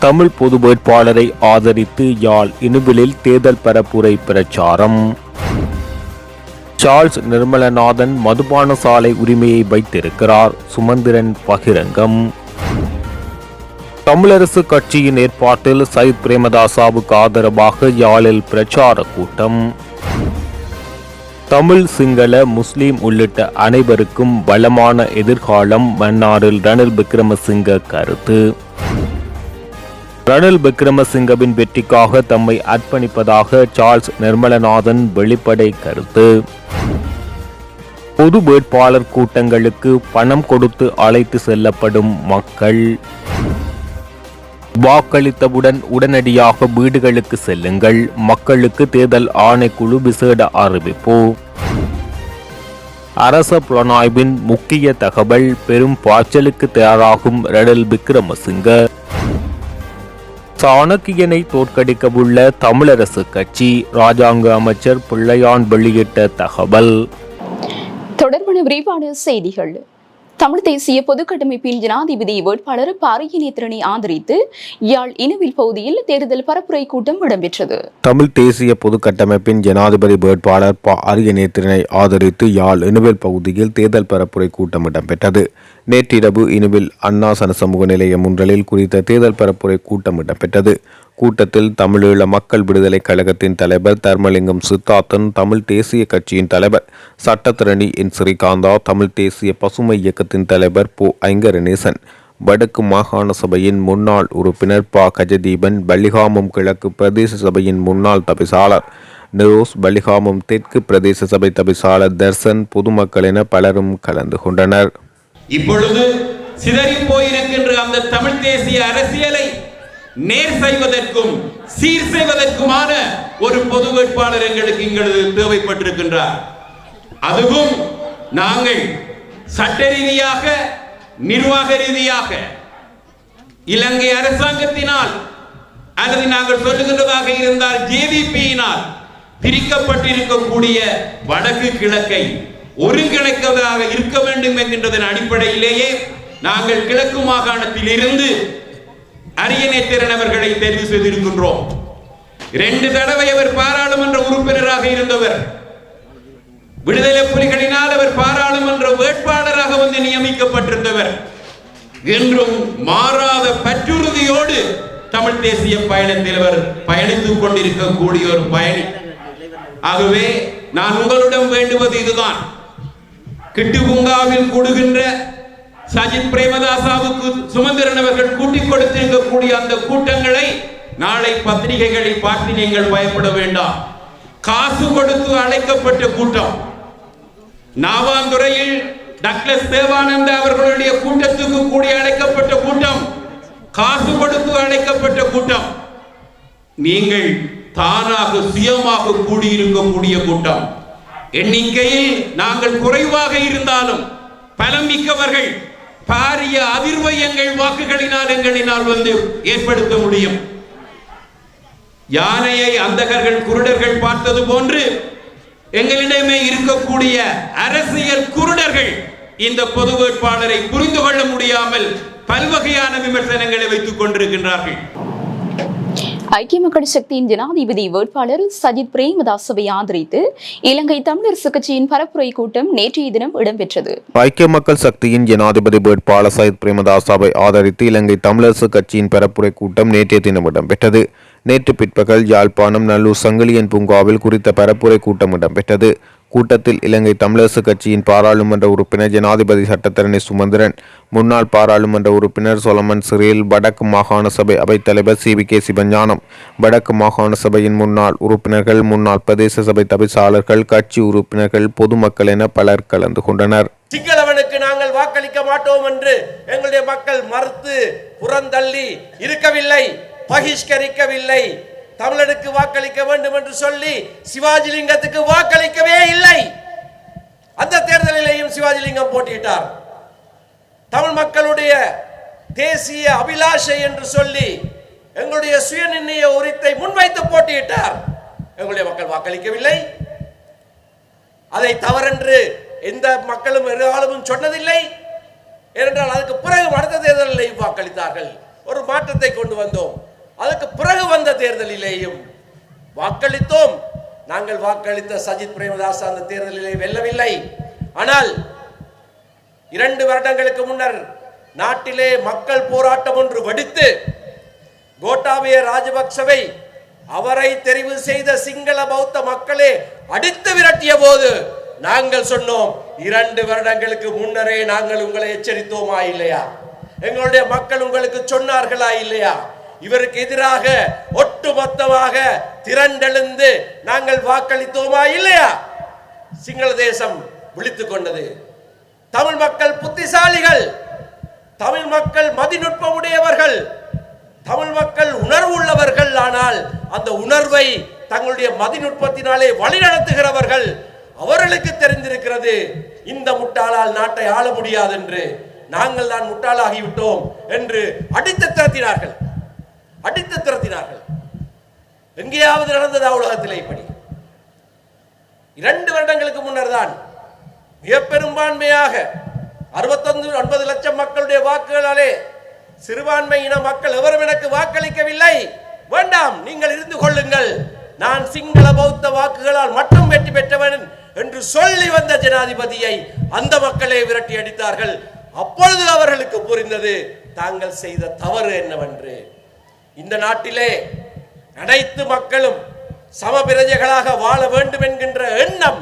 தமிழ் பொது வேட்பாளரை ஆதரித்து யாழ் இனுவிலில் தேர்தல் பரப்புரை பிரச்சாரம். சார்ல்ஸ் நிர்மலநாதன் மதுபான சாலை உரிமையை வைத்திருக்கிறார். சுமந்திரன் பகிரங்கம். தமிழரசு கட்சியின் ஏற்பாட்டில் சயித் பிரேமதாசாவுக்கு ஆதரவாக யாழில் பிரச்சார கூட்டம். தமிழ் சிங்கள முஸ்லிம் உள்ளிட்ட அனைவருக்கும் வளமான எதிர்காலம். மன்னாரில் ரணில் விக்ரமசிங்க கருத்து. ரணில் விக்ரமசிங்கவின் வெற்றிக்காக தம்மை அர்ப்பணிப்பதாக சார்ல்ஸ் நிர்மலநாதன் வெளிப்படை கருத்து. பொது வேட்பாளர் கூட்டங்களுக்கு பணம் கொடுத்து அழைத்து செல்லப்படும் மக்கள். வாக்களித்தவுடன் உடனடியாக வீடுகளுக்கு செல்லுங்கள். மக்களுக்கு தேர்தல் ஆணைக்குழு விசேட அறிவிப்பு. அரச புலனாய்வின் முக்கிய தகவல் பெரும் பாய்ச்சலுக்கு தயாராகும் ரணில் விக்ரமசிங்க. சாணக்கியனை தோற்கடிக்கவுள்ள தமிழரசு கட்சி ராஜாங்க அமைச்சர் பிள்ளையான் வெளியிட்ட தகவல். தொடர்பான விரிவான செய்திகள். தமிழ் தேசிய பொதுக்கட்டமைப்பின் ஜனாதிபதி வேட்பாளர் பாரிய நேத்திரனை ஆதரித்து யாழ் இனவில் பகுதியில் தேர்தல் பரப்புரை கூட்டம் இடம்பெற்றது. தமிழ் தேசிய பொதுக்கட்டமைப்பின் ஜனாதிபதி வேட்பாளர் ப அரிய நேத்திரனை ஆதரித்து யாழ் இனுவில் பகுதியில் தேர்தல் பரப்புரை கூட்டம் இடம்பெற்றது. நேற்றிரவு இனுவில் அண்ணா சனசமூக நிலையம் ஒன்றலில் குறித்த தேர்தல் பரப்புரை கூட்டம் இடம்பெற்றது. கூட்டத்தில் தமிழீழ மக்கள் விடுதலை கழகத்தின் தலைவர் தர்மலிங்கம் சித்தார்த்தன் தமிழ் தேசிய கட்சியின் தலைவர் சட்டத்திரணி என். ஸ்ரீகாந்தா தமிழ் தேசிய பசுமை இயக்கத்தின் தலைவர் போ. ஐங்கரணேசன் வடக்கு மாகாண சபையின் முன்னாள் உறுப்பினர் பா. கஜதீபன் பள்ளிகாமம் கிழக்கு பிரதேச சபையின் முன்னாள் தபிசாளர் நிரோஸ் பலிகாமம் தெற்கு பிரதேச சபை தபிசாளர் தர்சன் பொதுமக்கள் என பலரும் கலந்து கொண்டனர். இப்பொழுது சிதறி போயிருக்கின்ற அந்த தமிழ் தேசிய அரசியலை நேர் செய்வதற்கும் சீர் செய்வதற்குமான ஒரு பொது வேட்பாளர் எங்களுக்கு எங்களது தேவைப்பட்டிருக்கின்றார். அதுவும் நாங்கள் சட்ட ரீதியாக நிர்வாக ரீதியாக இலங்கை அரசாங்கத்தினால் அல்லது நாங்கள் சொல்லுகின்றதாக இருந்தால் ஜேவிபியினால் பிரிக்கப்பட்டிருக்கக்கூடிய வடக்கு கிழக்கை ஒருங்கிணைக்கதாக இருக்க வேண்டும் என்கின்றதன் அடிப்படையிலேயே நாங்கள் கிழக்கு மாகாணத்தில் இருந்து அரியநேத்திரன் அவர்களை தேர்வு செய்திருக்கின்றோம். இரண்டு தடவை அவர் பாராளுமன்ற உறுப்பினராக இருந்தவர். விடுதலை புலிகளினால் அவர் பாராளுமன்ற வேட்பாளராக வந்து நியமிக்கப்பட்டிருந்தவர். என்றும் மாறாத பற்றுறுதியோடு தமிழ் தேசிய பயணத்தில் அவர் பயணித்துக் கொண்டிருக்கக்கூடிய ஒரு பயணி. ஆகவே நான் உங்களிடம் வேண்டுவது இதுதான். கிட்டு பூங்காவில் கூடுகின்ற சஜித் பிரேமதாசாவுக்கு சுமந்திரன் அவர்கள் கூட்டிக் கொடுத்திருக்கக்கூடிய அந்த கூட்டங்களை நாளை பத்திரிகைகளில் பார்த்து நீங்கள் பயப்பட வேண்டாம். காசு கொடுத்து அழைக்கப்பட்ட கூட்டம். நாவாந்துறையில் டக்ளஸ் தேவானந்த அவர்களுடைய கூட்டத்துக்கு கூடி அழைக்கப்பட்ட கூட்டம். காசு கொடுத்து அழைக்கப்பட்ட கூட்டம். நீங்கள் தானாக சுயமாக கூடியிருக்கக்கூடிய கூட்டம். எண்ணிக்கையில் நாங்கள் குறைவாக இருந்தாலும் பலம் மிக்கவர்கள் பாரிய அதிர்வை எங்கள் வாக்குகளினால் எங்களினால் வந்து ஏற்படுத்த முடியும். யானையை அந்தகர்கள் குருடர்கள் பார்த்தது போன்று எங்களிடமே இருக்கக்கூடிய அரசியல் குருடர்கள் இந்த பொது வேட்பாளரை புரிந்து கொள்ள முடியாமல் பல்வகையான விமர்சனங்களை வைத்துக் கொண்டிருக்கின்றார்கள். ஐக்கிய மக்கள் சக்தியின் ஜனாதிபதி வேட்பாளர் சஜித் பிரேமதாசவை ஆதரித்து இலங்கை தமிழரசு கட்சியின் பரப்புரை கூட்டம் நேற்றைய தினம் இடம்பெற்றது. ஐக்கிய மக்கள் சக்தியின் ஜனாதிபதி வேட்பாளர் சஜித் பிரேமதாசாவை ஆதரித்து இலங்கை தமிழரசு கட்சியின் பரப்புரை கூட்டம் நேற்றைய தினம் இடம்பெற்றது. நேற்று பிற்பகல் யாழ்ப்பாணம் நல்லூர் சங்கிலியன் பூங்காவில் குறித்த பரப்புரை கூட்டம் இடம்பெற்றது. கூட்டத்தில் இலங்கை தமிழரசு கட்சியின் பாராளுமன்ற உறுப்பினர் ஜனாதிபதி சட்டத்தரணி சுமந்திரன் முன்னாள் பாராளுமன்ற உறுப்பினர் சொலமன் சிறில் வடக்கு மாகாண சபை அவைத்தலைவர் சி. வி. கே. சிவஞானம் வடக்கு மாகாண சபையின் முன்னாள் உறுப்பினர்கள் முன்னாள் பிரதேச சபை தவிசாளர்கள் கட்சி உறுப்பினர்கள் பொதுமக்கள் என பலர் கலந்து கொண்டனர். சிங்களவனுக்கு நாங்கள் வாக்களிக்க மாட்டோம் என்று எங்களுடைய மக்கள் மறுத்து புறந்தள்ளி இருக்கவில்லை பகிஷ்கரிக்கவில்லை. தமிழனுக்கு வாக்களிக்க வேண்டும் என்று சொல்லி சிவாஜிலிங்கத்துக்கு வாக்களிக்கவே இல்லை. அந்த தேர்தலிலேயும் சிவாஜிலிங்கம் போட்டியிட்டார். தமிழ் மக்களுடைய தேசிய அபிலாஷை என்று சொல்லி எங்களுடைய சுயநிர்ணய உரித்தை முன்வைத்து போட்டியிட்டார். எங்களுடைய மக்கள் வாக்களிக்கவில்லை. அதை தவறென்று எந்த மக்களும் எதிராலும் சொன்னதில்லை. ஏனென்றால் அதுக்கு பிறகு அடுத்த தேர்தலில் வாக்களித்தார்கள். ஒரு மாற்றத்தை கொண்டு வந்தோம். அதுக்கு பிறகு வந்த தேர்தலிலேயும் வாக்களித்தோம். நாங்கள் வாக்களித்த சஜித் பிரேமதாஸ் அந்த தேர்தலிலே வெல்லவில்லை. ஆனால் இரண்டு வருடங்களுக்கு முன்னர் நாட்டிலே மக்கள் போராட்டம் ஒன்று வெடித்து கோட்டாபய ராஜபக்சவை அவரை தெரிவு செய்த சிங்கள பௌத்த மக்களே அடித்து விரட்டிய போது நாங்கள் சொன்னோம் இரண்டு வருடங்களுக்கு முன்னரே நாங்கள் உங்களை எச்சரித்தோமா இல்லையா? எங்களுடைய மக்கள் உங்களுக்கு சொன்னார்களா இல்லையா? இவருக்கு எதிராக ஒட்டுமொத்தமாக திரண்டெழுந்து நாங்கள் வாக்களித்தோமா இல்லையா? சிங்கள தேசம் விழித்துக் கொண்டது. தமிழ் மக்கள் புத்திசாலிகள் தமிழ் மக்கள் மதிநுட்பம் உடையவர்கள் தமிழ் மக்கள் உணர்வு உள்ளவர்கள் ஆனால் அந்த உணர்வை தங்களுடைய மதிநுட்பத்தினாலே வழிநடத்துகிறவர்கள் அவர்களுக்கு தெரிந்திருக்கிறது. இந்த முட்டாளால் நாட்டை ஆள முடியாது என்று நாங்கள் தான் முட்டாளாகிவிட்டோம் என்று அடித்து திரட்டினார்கள் அடித்து துரத்தினார்கள். எங்கேயாவது நடந்ததா உலகத்திலே இப்படி? இரண்டு வருடங்களுக்கு முன்னர் தான் மிக பெரும்பான்மையாக அறுபத்தொன்று ஒன்பது லட்சம் மக்களுடைய வாக்குகளாலே சிறுபான்மை இன மக்கள் எவரும் எனக்கு வாக்களிக்கவில்லை. வேண்டாம் நீங்கள் இருந்து கொள்ளுங்கள். நான் சிங்கள பௌத்த வாக்குகளால் மட்டும் வெற்றி பெற்றவன் என்று சொல்லி வந்த ஜனாதிபதியை அந்த மக்களே விரட்டி அடித்தார்கள். அப்பொழுது அவர்களுக்கு புரிந்தது தாங்கள் செய்த தவறு என்னவென்று. இந்த நாட்டிலே அனைத்து மக்களும் சமபிரஜைகளாக வாழ வேண்டும் என்கின்ற எண்ணம்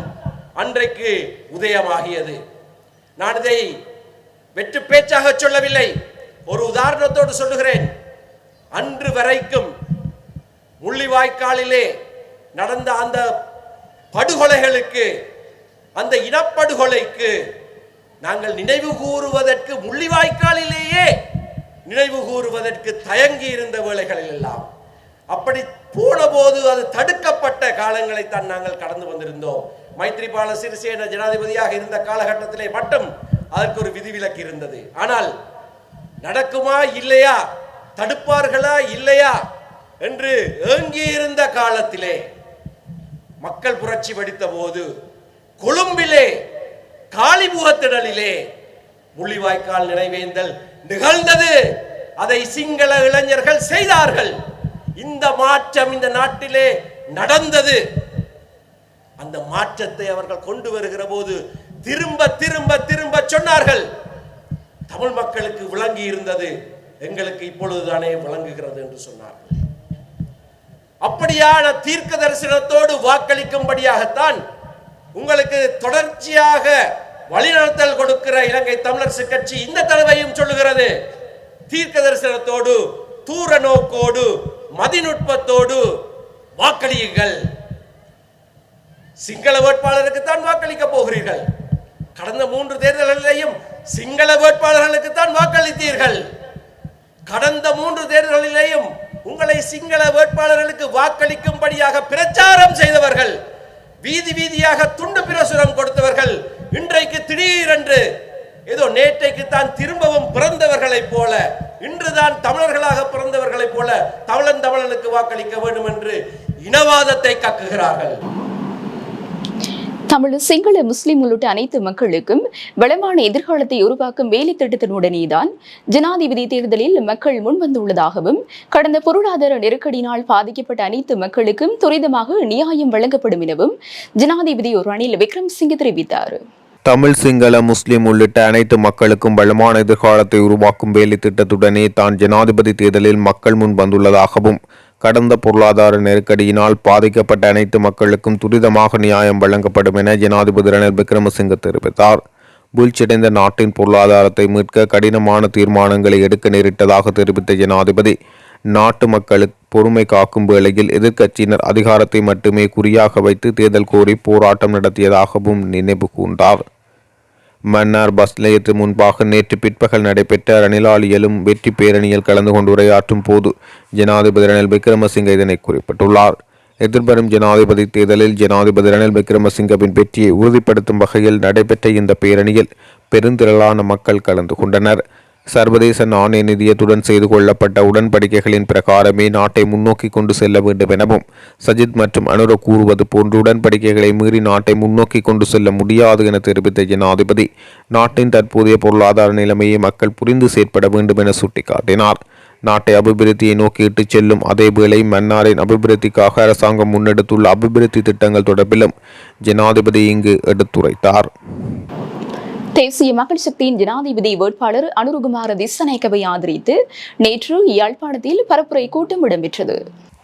அன்றைக்கு உதயமாகியது. நான் இதை வெற்று பேச்சாக சொல்லவில்லை. ஒரு உதாரணத்தோடு சொல்லுகிறேன். அன்று வரைக்கும் முள்ளிவாய்க்காலிலே நடந்த அந்த படுகொலைகளுக்கு அந்த இனப்படுகொலைக்கு நாங்கள் நினைவு கூறுவதற்கு முள்ளிவாய்க்காலிலேயே நினைவு கூறுவதற்கு தயங்கி இருந்த வேளைகளில் எல்லாம் அப்படி போன போது அது தடுக்கப்பட்ட காலங்களைத்தான் நாங்கள் கடந்து வந்திருந்தோம். மைத்ரிபால சிறிசேன ஜனாதிபதியாக இருந்த காலகட்டத்திலே மட்டும் அதற்கு ஒரு விதிவிலக்கு இருந்தது. ஆனால் நடக்குமா இல்லையா? தடுப்பார்களா இல்லையா? என்று ஏங்கி இருந்த காலத்திலே மக்கள் புரட்சி வெடித்த போது கொழும்பிலே காளிமுகத்திடலிலே முள்ளிவாய்க்கால் நினைவேந்தல் நிகழ்ந்தது. அதை சிங்கள இளைஞர்கள் செய்தார்கள். இந்த மாற்றம் இந்த நாட்டிலே நடந்தது. அந்த மாற்றத்தை அவர்கள் கொண்டு வருகிற போது திரும்ப திரும்ப திரும்ப சொன்னார்கள். தமிழ் மக்களுக்கு விளங்கி இருந்தது. எங்களுக்கு இப்பொழுதுதானே விளங்குகிறது என்று சொன்னார்கள். அப்படியான தீர்க்க தரிசனத்தோடு வாக்களிக்கும்படியாகத்தான் உங்களுக்கு தொடர்ச்சியாக வழிநடத்தல் கொடுக்கிற இலங்கை தமிழரசு கட்சி இந்த தடவையும் சொல்லுகிறது. தீர்க்க தரிசனத்தோடு தூர நோக்கோடு மதிநுட்பத்தோடு வாக்களியுங்கள். சிங்கள வேட்பாளருக்கு தான் வாக்களிக்க போகிறீர்கள். கடந்த மூன்று தேர்தல்களிலேயும் சிங்கள வேட்பாளர்களுக்கு தான் வாக்களித்தீர்கள். கடந்த மூன்று தேர்தல்களிலேயும் உங்களை சிங்கள வேட்பாளர்களுக்கு வாக்களிக்கும்படியாக பிரச்சாரம் செய்தவர்கள் வீதி வீதியாக துண்டு பிரசுரம் கொடுத்தவர்கள் இன்றைக்கு திடீரென்று ஏதோ நேற்றைக்கு தான் திரும்பவும் பிறந்தவர்களைப் போல இன்றுதான் தமிழர்களாக பிறந்தவர்களைப் போல தமிழன் தமிழனுக்கு வாக்களிக்க வேண்டும் என்று இனவாதத்தை கக்குகிறார்கள். தமிழ் சிங்கள முஸ்லிம் உள்ளிட்ட அனைத்து மக்களுக்கும் வளமான எதிர்காலத்தை உருவாக்கும் வேலை திட்டத்தினுடனேதான் ஜனாதிபதி தேர்தலில் மக்கள் முன்வந்துள்ளதாகவும் கடந்த பொருளாதார நெருக்கடியினால் பாதிக்கப்பட்ட அனைத்து மக்களுக்கும் துரிதமாக நியாயம் வழங்கப்படும் எனவும் ஜனாதிபதி ரணில் விக்ரம்சிங்கே தெரிவித்தார். தமிழ் சிங்கள முஸ்லிம் உள்ளிட்ட அனைத்து மக்களுக்கும் வளமான எதிர்காலத்தை உருவாக்கும் வேலை திட்டத்துடனே தான் ஜனாதிபதி தேர்தலில் மக்கள் முன் வந்துள்ளதாகவும் கடந்த பொருளாதார நெருக்கடியினால் பாதிக்கப்பட்ட அனைத்து மக்களுக்கும் துரிதமாக நியாயம் வழங்கப்படும் என ஜனாதிபதி ரணில் விக்ரமசிங்க தெரிவித்தார். வீழ்ச்சியடைந்த நாட்டின் பொருளாதாரத்தை மீட்க கடினமான தீர்மானங்களை எடுக்க நேரிட்டதாக தெரிவித்த ஜனாதிபதி நாட்டு மக்களுக்கு பொறுமை காக்கும் வேளையில் எதிர்க்கட்சியினர் அதிகாரத்தை மட்டுமே குறியாக வைத்து தேர்தல் கோரி போராட்டம் நடத்தியதாகவும் நினைவு கூர்ந்தார். மன்னார் பஸ் நிலையத்து முன்பாக நேற்று பிற்பகல் நடைபெற்ற ரணிலாளியலும் வெற்றி பேரணியில் கலந்து கொண்டு உரையாற்றும் போது ஜனாதிபதி ரணில் விக்ரமசிங்க இதனை குறிப்பிட்டுள்ளார். எதிர்வரும் ஜனாதிபதி தேர்தலில் ஜனாதிபதி ரணில் விக்ரமசிங்கவின் வெற்றியை உறுதிப்படுத்தும் வகையில் நடைபெற்ற இந்த பேரணியில் பெருந்திரளான மக்கள் கலந்து கொண்டனர். சர்வதேச நாணய நிதியத்துடன் செய்து கொள்ளப்பட்ட உடன்படிக்கைகளின் பிரகாரமே நாட்டை முன்னோக்கி கொண்டு செல்ல வேண்டும் எனவும் சஜித் மற்றும் அனுர கூறுவது போன்று உடன்படிக்கைகளை மீறி நாட்டை முன்னோக்கி கொண்டு செல்ல முடியாது என தெரிவித்த ஜனாதிபதி நாட்டின் தற்போதைய பொருளாதார நிலைமையை மக்கள் புரிந்து செயற்பட வேண்டும் என சுட்டிக்காட்டினார். நாட்டை அபிவிருத்தியை நோக்கி இட்டுச் செல்லும் அதேவேளை மன்னாரின் அபிவிருத்திக்காக அரசாங்கம் முன்னெடுத்துள்ள அபிவிருத்தி திட்டங்கள் தொடர்பிலும் ஜனாதிபதி இங்கு எடுத்துரைத்தார். தேசிய மக்கள் சக்தியின் ஜனாதிபதி வேட்பாளர் அனுருகுமார திசநாயக்கவை ஆதரித்து நேற்று யாழ்ப்பாணத்தில் பரப்புரை கூட்டம் இடம்பெற்றது.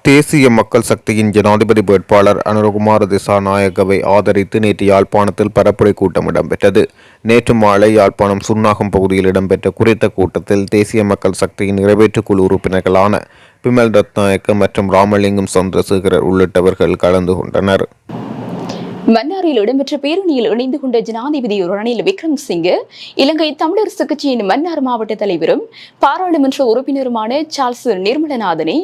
தேசிய மக்கள் சக்தியின் ஜனாதிபதி வேட்பாளர் அனுரகுமார திசாநாயகவை ஆதரித்து நேற்று யாழ்ப்பாணத்தில் பரப்புரை கூட்டம் இடம்பெற்றது. நேற்று மாலை யாழ்ப்பாணம் சுன்னாகம் பகுதியில் இடம்பெற்ற குறித்த கூட்டத்தில் தேசிய மக்கள் சக்தியின் நிறைவேற்றுக் குழு உறுப்பினர்களான பிமல் ரத்நாயக்க மற்றும் ராமலிங்கம் சந்திரசேகரர் உள்ளிட்டவர்கள் கலந்து கொண்டனர். மன்னாரில் இடம்பெற்ற பேரணியில் இணைந்து கொண்ட ஜனாதிபதி ரணில் விக்ரம்சிங்கே இலங்கை தமிழரசு கட்சியின் மன்னார் மாவட்ட தலைவரும் பாராளுமன்ற உறுப்பினருமான சார்ல்ஸ் நிர்மலநாதனை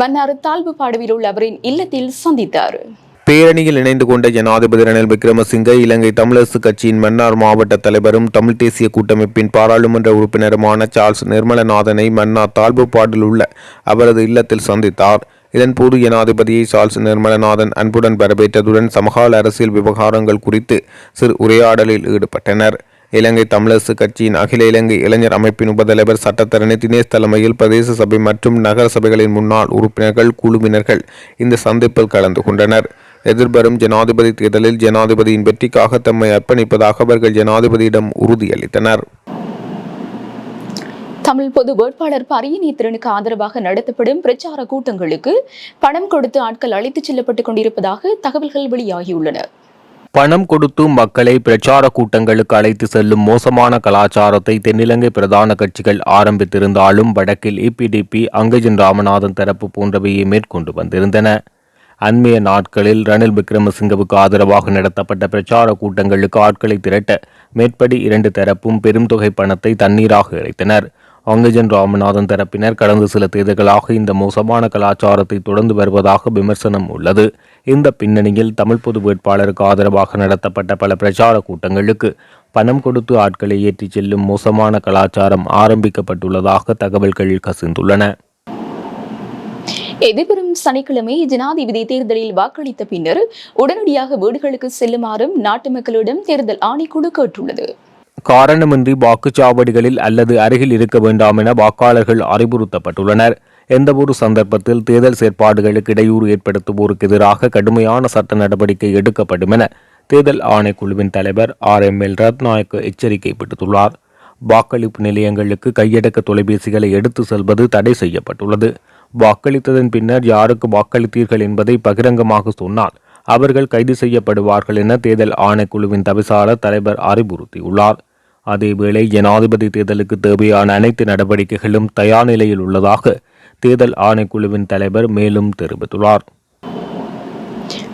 மன்னார் தாழ்வு பாடுவில் உள்ள அவரின் இல்லத்தில் சந்தித்தார். பேரணியில் இணைந்து கொண்ட ஜனாதிபதி ரணில் விக்ரமசிங்க இலங்கை தமிழரசு கட்சியின் மன்னார் மாவட்ட தலைவரும் தமிழ் தேசிய கூட்டமைப்பின் பாராளுமன்ற உறுப்பினருமான சார்ல்ஸ் நிர்மலநாதனை மன்னார் தாழ்வுப்பாடில் உள்ள அவரது இல்லத்தில் சந்தித்தார். இதன்போது ஜனாதிபதியை சால்ஸ் நிர்மலநாதன் அன்புடன் வரவேற்றதுடன் சமகால அரசியல் விவகாரங்கள் குறித்து சிறு உரையாடலில் ஈடுபட்டனர். இலங்கை தமிழரசு கட்சியின் அகில இலங்கை இளைஞர் அமைப்பின் உபதலைவர் சட்டத்தரணி தினேஷ் தலைமையில் பிரதேச சபை மற்றும் நகர சபைகளின் முன்னாள் உறுப்பினர்கள் குழுவினர்கள் இந்த சந்திப்பில் கலந்து கொண்டனர். எதிர்வரும் ஜனாதிபதி தேர்தலில் ஜனாதிபதியின் வெற்றிக்காக தம்மை அர்ப்பணிப்பதாக அவர்கள் ஜனாதிபதியிடம் உறுதியளித்தனர். தமிழ் பொது வேட்பாளர் பரியநீத்திரனுக்கு ஆதரவாக நடத்தப்படும் பிரச்சார கூட்டங்களுக்கு பணம் கொடுத்து ஆட்கள் அழைத்துச் செல்லப்பட்டுக் கொண்டிருப்பதாக தகவல்கள் வெளியாகியுள்ளன. பணம் கொடுத்து மக்களை பிரச்சார கூட்டங்களுக்கு அழைத்து செல்லும் மோசமான கலாச்சாரத்தை தென்னிலங்கை பிரதான கட்சிகள் ஆரம்பித்திருந்தாலும் வடக்கில் இபிடிபி அங்கஜன் ராமநாதன் தரப்பு போன்றவையை மேற்கொண்டு வந்திருந்தன. அண்மைய நாட்களில் ரணில் விக்ரமசிங்கவுக்கு ஆதரவாக நடத்தப்பட்ட பிரச்சார கூட்டங்களுக்கு ஆட்களை திரட்ட மேற்படி இரண்டு தரப்பும் பெரும் தொகை பணத்தை தண்ணீராக இறைத்தனர். அங்கஜன் ராமநாதன் தரப்பினர் கடந்த சில தேர்தல்களாக இந்த மோசமான கலாச்சாரத்தை தொடர்ந்து வருவதாக விமர்சனம் உள்ளது. இந்த பின்னணியில் தமிழ் பொது வேட்பாளருக்கு ஆதரவாக நடத்தப்பட்ட பல பிரச்சார கூட்டங்களுக்கு பணம் கொடுத்து ஆட்களை ஏற்றிச் செல்லும் மோசமான கலாச்சாரம் ஆரம்பிக்கப்பட்டுள்ளதாக தகவல்கள் கசிந்துள்ளன. எதிர்வரும் சனிக்கிழமை ஜனாதிபதி தேர்தலில் வாக்களித்த பின்னர் உடனடியாக வீடுகளுக்கு செல்லுமாறும் நாட்டு மக்களிடம் தேர்தல் ஆணைக்குழு கேட்டுள்ளது. காரணமின்றி வாக்குச்சாவடிகளில் அல்லது அருகில் இருக்க வேண்டாம் என வாக்காளர்கள் அறிவுறுத்தப்பட்டுள்ளனர். எந்தவொரு சந்தர்ப்பத்தில் தேர்தல் செயற்பாடுகளுக்கு இடையூறு ஏற்படுத்துவோருக்கு எதிராக கடுமையான சட்ட நடவடிக்கை எடுக்கப்படும் என தேர்தல் ஆணைக்குழுவின் தலைவர் ஆர் எம் எல் ரத்நாயக்கு எச்சரிக்கை விடுத்துள்ளார். வாக்களிப்பு நிலையங்களுக்கு கையடக்க தொலைபேசிகளை எடுத்து செல்வது தடை செய்யப்பட்டுள்ளது. வாக்களித்ததன் பின்னர் யாருக்கு வாக்களித்தீர்கள் என்பதை பகிரங்கமாக சொன்னால் அவர்கள் கைது செய்யப்படுவார்கள் என தேர்தல் ஆணைக்குழுவின் தவிசாளர் தலைவர் அறிவுறுத்தியுள்ளார். அதேவேளை ஜனாதிபதி தேர்தலுக்கு தேவையான அனைத்து நடவடிக்கைகளும் தயார் நிலையில் உள்ளதாக தேர்தல் ஆணைக்குழுவின் தலைவர் மேலும் தெரிவித்துள்ளார்.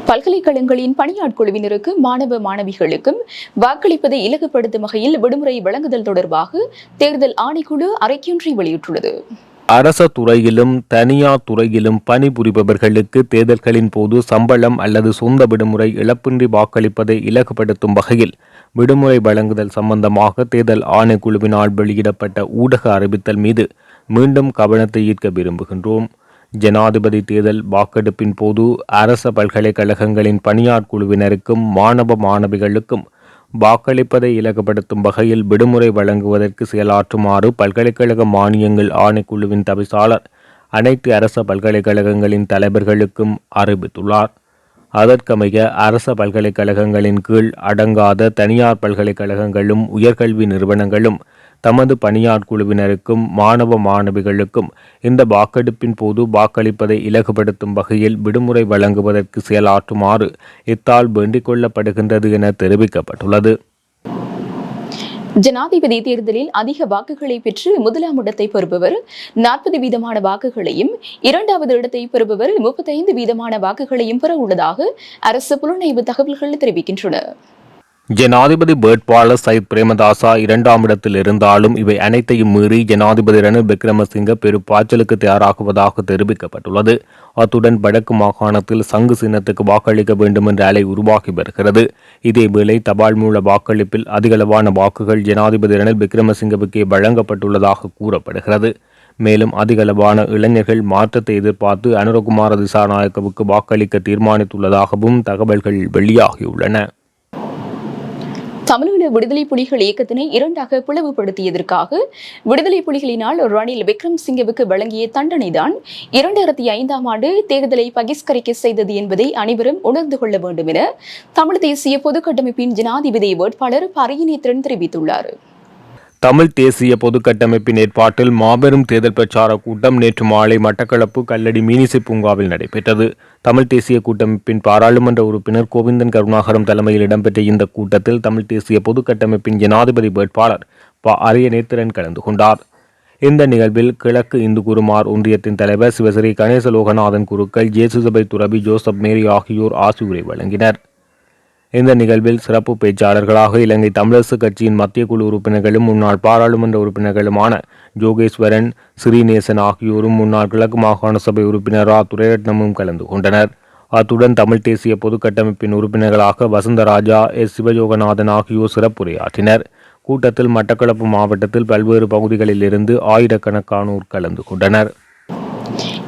பல்கலைக்கழகங்களின் பணியாட்குழுவினருக்கு மாணவ மாணவிகளுக்கும் வாக்களிப்பதை இலகுப்படுத்தும் வகையில் விடுமுறை வழங்குதல் தொடர்பாக தேர்தல் ஆணைக்குழு அறிக்கையொன்றை வெளியிட்டுள்ளது. அரச துறையிலும் தனியார் துறையிலும் பணிபுரிபவர்களுக்கு தேர்தல்களின் போது சம்பளம் அல்லது சொந்த விடுமுறை இழப்பின்றி வாக்களிப்பதை இலகுபடுத்தும் வகையில் விடுமுறை வழங்குதல் சம்பந்தமாக தேர்தல் ஆணைக்குழுவினால் வெளியிடப்பட்ட ஊடக அறிவித்தல் மீது மீண்டும் கவனத்தை ஈர்க்க விரும்புகின்றோம். ஜனாதிபதி தேர்தல் வாக்கெடுப்பின் போது அரச பல்கலைக்கழகங்களின் பணியார் குழுவினருக்கும் மாணவ மாணவிகளுக்கும் வாக்களிப்பதை இலகுபடுத்தும் வகையில் விடுமுறை வழங்குவதற்கு செயலாற்றுமாறு பல்கலைக்கழக மானியங்கள் ஆணைக்குழுவின் தவிசாளர் அனைத்து அரச பல்கலைக்கழகங்களின் தலைவர்களுக்கும் அறிவித்துள்ளார். அதற்கமைய அரச பல்கலைக்கழகங்களின் கீழ் அடங்காத தனியார் பல்கலைக்கழகங்களும் உயர்கல்வி நிறுவனங்களும் தமது பணியார் குழுவினருக்கும் மாணவ மாணவிகளுக்கும் இந்த வாக்கெடுப்பின் போது வாக்களிப்பதை இலகுபடுத்தும் வகையில் விடுமுறை வழங்குவதற்கு செயலாற்றுமாறு இத்தால் வேண்டிக் கொள்ளப்படுகின்றது என தெரிவிக்கப்பட்டுள்ளது. ஜனாதிபதி தேர்தலில் அதிக வாக்குகளை பெற்று முதலாம் இடத்தை பெறுபவர் நாற்பது வீதமான வாக்குகளையும் இரண்டாவது இடத்தை பெறுபவர் முப்பத்தைந்து வீதமான வாக்குகளையும் பெற உள்ளதாக அரசு புலனாய்வு தகவல்கள் தெரிவிக்கின்றன. ஜனாதிபதி வேட்பாளர் சயித் பிரேமதாசா இரண்டாம் இடத்தில் இருந்தாலும் இவை அனைத்தையும் மீறி ஜனாதிபதி ரணில் விக்ரமசிங்க பெரும் பாய்ச்சலுக்கு தயாராகுவதாக தெரிவிக்கப்பட்டுள்ளது. அத்துடன் வடக்கு மாகாணத்தில் சங்கு சின்னத்துக்கு வாக்களிக்க வேண்டும் என்ற அலை உருவாகி வருகிறது. இதேவேளை தபால் மூல வாக்களிப்பில் அதிகளவான வாக்குகள் ஜனாதிபதி ரணில் விக்ரமசிங்கவுக்கே வழங்கப்பட்டுள்ளதாக கூறப்படுகிறது. மேலும் அதிகளவான இளைஞர்கள் மாற்றத்தை எதிர்பார்த்து அனுரகுமார திசாநாயக்கவுக்கு வாக்களிக்க தீர்மானித்துள்ளதாகவும் தகவல்கள் வெளியாகியுள்ளன. தமிழீழ விடுதலை புலிகள் இயக்கத்தினை இரண்டாக பிளவுபடுத்தியதற்காக விடுதலை புலிகளினால் ரணில் விக்ரம் சிங்கவுக்கு வழங்கிய தண்டனைதான் இரண்டாயிரத்தி ஐந்தாம் ஆண்டு தேர்தலை பகிஷ்கரிக்க செய்தது என்பதை அனைவரும் உணர்ந்து கொள்ள வேண்டும் என தமிழ் தேசிய பொதுக்கட்டமைப்பின் ஜனாதிபதி வேட்பாளர் பரியநேத்திரன் தெரிவித்துள்ளார். தமிழ் தேசிய பொதுக்கட்டமைப்பின் ஏற்பாட்டில் மாபெரும் தேர்தல் பிரச்சார கூட்டம் நேற்று மாலை மட்டக்களப்பு கல்லடி மீனிசை பூங்காவில் நடைபெற்றது. தமிழ் தேசிய கூட்டமைப்பின் பாராளுமன்ற உறுப்பினர் கோவிந்தன் கருணாகரம் தலைமையில் இடம்பெற்ற இந்த கூட்டத்தில் தமிழ் தேசிய பொதுக்கட்டமைப்பின் ஜனாதிபதி வேட்பாளர் ப. அரிய நேத்திரன் கலந்து கொண்டார். இந்த நிகழ்வில் கிழக்கு இந்து குருமார் ஒன்றியத்தின் தலைவர் சிவஸ்ரீ கணேச லோகநாதன் குருக்கள் ஜேசுசபை துறவி ஜோசப் மேரி ஆகியோர் ஆசியுரை வழங்கினர். இந்த நிகழ்வில் சிறப்பு பேச்சாளர்களாக இலங்கை தமிழரசு கட்சியின் மத்திய குழு உறுப்பினர்களும் முன்னாள் பாராளுமன்ற உறுப்பினர்களுமான ஜோகேஸ்வரன் ஸ்ரீநேசன் ஆகியோரும் முன்னாள் கிழக்கு மாகாண சபை உறுப்பினர் ரா. துரைரட்னமும் கலந்து கொண்டனர். அத்துடன் தமிழ் தேசிய பொதுக்கட்டமைப்பின் உறுப்பினர்களாக வசந்தராஜா எஸ். சிவயோகநாதன் ஆகியோர் சிறப்புரையாற்றினர். கூட்டத்தில் மட்டக்களப்பு மாவட்டத்தில் பல்வேறு பகுதிகளில் இருந்து ஆயிரக்கணக்கானோர் கலந்து கொண்டனர்.